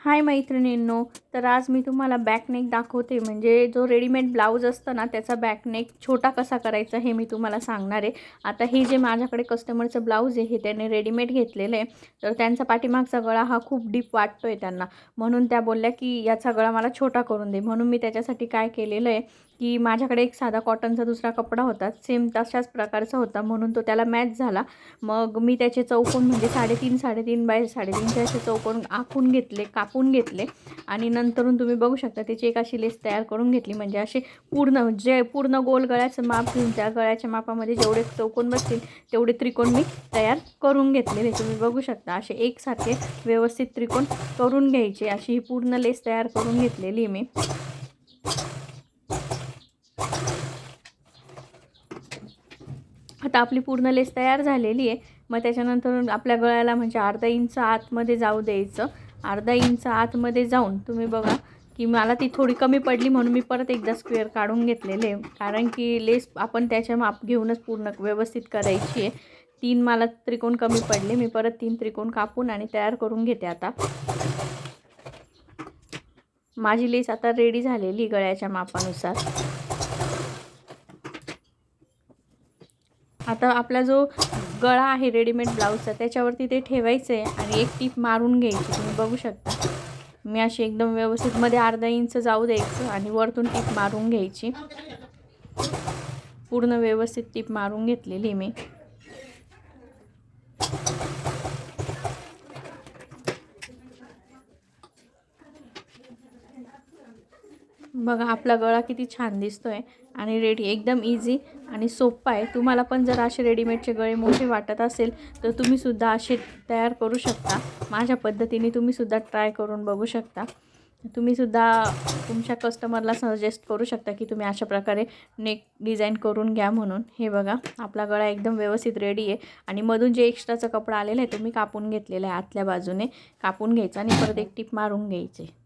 हाय मैत्रिणींनो तर आज मी तुम्हाला बॅकनेक दाखवते. म्हणजे जो रेडीमेड ब्लाऊज असतं ना त्याचा बॅकनेक छोटा कसा करायचा हे मी तुम्हाला सांगणार आहे. आता हे जे माझ्याकडे कस्टमरचं ब्लाऊज आहे हे त्याने रेडीमेड घेतलेलं आहे. तर त्यांचा पाठीमागचा गळा हा खूप डीप वाटतो आहे त्यांना. म्हणून त्या बोलल्या की याचा गळा मला छोटा करून दे. म्हणून मी त्याच्यासाठी काय केलेलं आहे की माझ्याकडे एक साधा कॉटनचा दुसरा कपडा होता. सेम तशाच प्रकारचा होता. म्हणून तो त्याला मॅच झाला. मग मी त्याचे चौकोन म्हणजे साडेतीन साडेतीन बाय साडेतीनचे असे चौकोन आखून घेतले कापून घेतले. आणि नंतरून तुम्ही बघू शकता त्याची एक अशी लेस तयार करून घेतली. म्हणजे असे पूर्ण जे पूर्ण गोल गळ्याचं माप घेऊन त्या गळ्याच्या मापामध्ये जेवढे चौकोन बसतील तेवढे त्रिकोण मी तयार करून घेतलेले तुम्ही बघू शकता. असे एकसारखे व्यवस्थित त्रिकोण करून घ्यायचे. अशी ही पूर्ण लेस तयार करून घेतलेली मी. आता आपली पूर्ण लेस तयार झालेली आहे. मग त्याच्यानंतर आपल्या गळ्याला म्हणजे अर्धा इंच आतमध्ये जाऊ द्यायचं. अर्धा इंच आतमध्ये जाऊन तुम्ही बघा की मला ती थोडी कमी पडली म्हणून मी परत एकदा स्क्वेअर काढून घेतलेले कारण की लेस आपण त्याच्या माप घेऊनच पूर्ण व्यवस्थित करायची आहे. तीन मला त्रिकोण कमी पडले मी परत तीन त्रिकोण कापून आणि तयार करून घेते आता. माझी लेस आता रेडी झालेली गळ्याच्या मापानुसार. आता आपला जो गळा आहे रेडीमेड ब्लाऊजचा त्याच्यावरती ते ठेवायचं आहे आणि एक टीप मारून घ्यायची तुम्ही बघू शकता. मी अशी एकदम व्यवस्थित मध्ये अर्धा इंच जाऊ द्यायचं आणि वरतून टीप मारून घ्यायची. पूर्ण व्यवस्थित टीप मारून घेतलेली मी. बघा आपला गळा किती छान दिसतोय आणि रेडी एकदम इझी आणि सोप्पा आहे. तुम्हाला पण जर असे रेडीमेडचे गळे मोठे वाटत असेल तर तुम्हीसुद्धा असे तयार करू शकता. माझ्या पद्धतीने तुम्हीसुद्धा ट्राय करून बघू शकता. तुम्हीसुद्धा तुमच्या कस्टमरला सजेस्ट करू शकता की तुम्ही अशा प्रकारे नेक डिझाईन करून घ्या म्हणून. हे बघा आपला गळा एकदम व्यवस्थित रेडी आहे. आणि मधून जे एक्स्ट्राचा कपडा आलेला आहे तो मी कापून घेतलेला आहे आतल्या बाजूने. कापून घ्यायचा आणि परत एक टीप मारून घ्यायचे.